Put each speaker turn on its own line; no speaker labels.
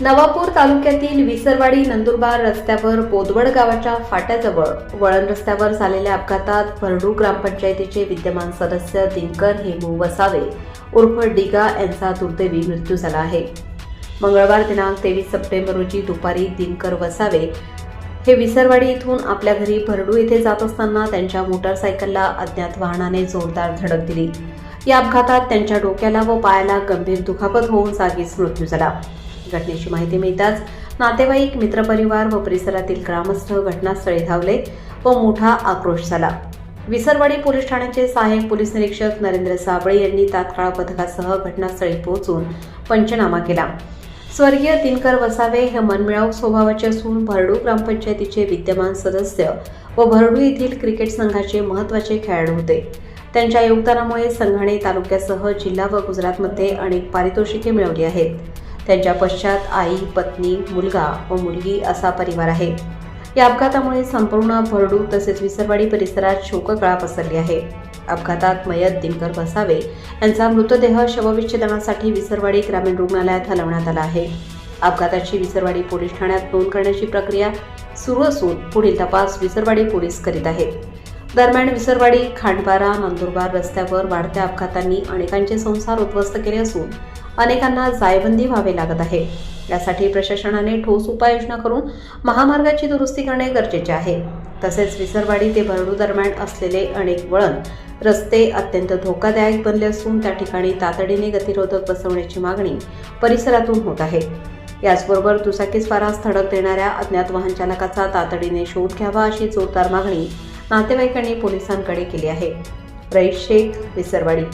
नवापूर तालुक्यातील विसरवाडी नंदुरबार रस्त्यावर पोदवड गावाच्या फाट्याजवळ वळण रस्त्यावर झालेल्या अपघातात भरडू ग्रामपंचायतीचे विद्यमान सदस्य दिनकर हेमू वसावे उर्फ डिगा यांचा दुर्दैवी मृत्यू झाला आहे. मंगळवार दिनांक तेवीस सप्टेंबर रोजी दुपारी दिनकर वसावे हे विसरवाडी इथून आपल्या घरी भरडू येथे जात असताना त्यांच्या मोटारसायकलला अज्ञात वाहनाने जोरदार धडक दिली. या अपघातात त्यांच्या डोक्याला व पायाला गंभीर दुखापत होऊन जागीच मृत्यू झाला. घटनेची माहिती मिळताच नातेवाईक मित्रपरिवार व परिसरातील ग्रामस्थ घटनास्थळी धावले व मोठा आक्रोश झाला. विसरवाडी पोलीस ठाण्याचे सहाय्यक पोलीस निरीक्षक नरेंद्र साबळे यांनी तात्काळ पथकासह घटनास्थळी पोहोचून पंचनामा केला. स्वर्गीय दिनकर वसावे हे मनमिळावू स्वभावाचे असून भरडू ग्रामपंचायतीचे विद्यमान सदस्य व भरडू येथील क्रिकेट संघाचे महत्त्वाचे खेळाडू होते. त्यांच्या योगदानामुळे संघाने तालुक्यासह जिल्हा व गुजरातमध्ये अनेक पारितोषिके मिळवली आहेत. त्यांच्या पश्चात आई पत्नी मुलगा व मुलगी असा परिवार आहे. या अपघातामुळे संपूर्ण भरडू तसेच विसरवाडी परिसरात शोककळा पसरली आहे. अपघातात मयत दिनकर बसावे यांचा मृतदेह शवविच्छेदनासाठी विसरवाडी ग्रामीण रुग्णालयात हलवण्यात आला आहे. अपघाताची विसरवाडी पोलीस ठाण्यात नोंद करण्याची प्रक्रिया सुरू असून पुढील तपास विसरवाडी पोलीस करीत आहेत. दरम्यान विसरवाडी खांडपारा नंदुरबार रस्त्यावर वाढत्या अपघातांनी अनेकांचे संसार उद्ध्वस्त केले असून अनेकांना जायबंदी व्हावे लागत आहे. यासाठी प्रशासनाने ठोस उपाययोजना करून महामार्गाची दुरुस्ती करणे गरजेचे आहे. तसेच विसरवाडी ते भरडू दरम्यान असलेले अनेक वळण रस्ते अत्यंत धोकादायक बनले असून त्या ठिकाणी तातडीने गतिरोधक बसवण्याची मागणी परिसरातून होत आहे. याचबरोबर दुचाकीस्वारास धडक देणाऱ्या अज्ञात वाहन चालकाचा तातडीने शोध घ्यावा अशी जोरदार मागणी नातेवाईकांनी पोलिसांकडे केली आहे. रईस शेख विसरवाडी.